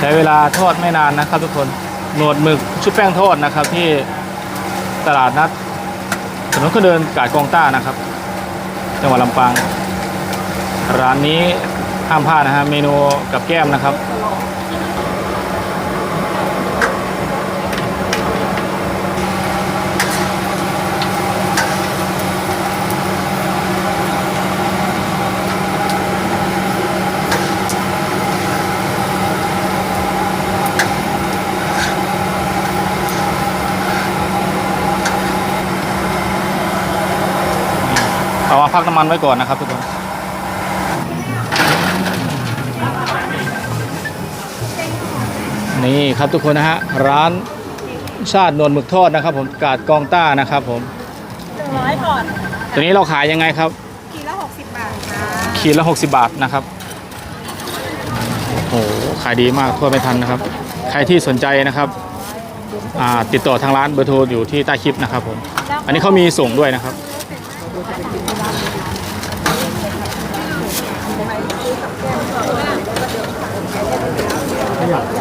ใช้เวลาทอดไม่นานนะครับ ทุกคนหนวดหมึกชุบแป้งทอดนะครับ ที่ตลาดนัดถนนคนเดินกาดกองต้านะครับ จังหวัดลำปาง ร้านนี้ห้ามพลาดนะฮะเมนูกับแก้มนะครับ เอามาพักน้ำมันไว้ก่อนนะครับทุกคนนี่ครับทุกคนนะฮะร้านชาตินวลหมึกทอดนะครับ ผมกาดกองต้านะครับผมหนึ่งร้อยก่อนตัวนี้เราขายยังไงครับ ขีดละหกสิบบาทค่ะขีดละ60บาทนะครับโอ้โหขายดีมากทั่วไม่ทันนะครับ ใครที่สนใจนะครับอ่าติดต่อทางร้านเบอร์โทรอยู่ที่ใต้คลิปนะครับผมอันนี้เขามีส่งด้วยนะครั บ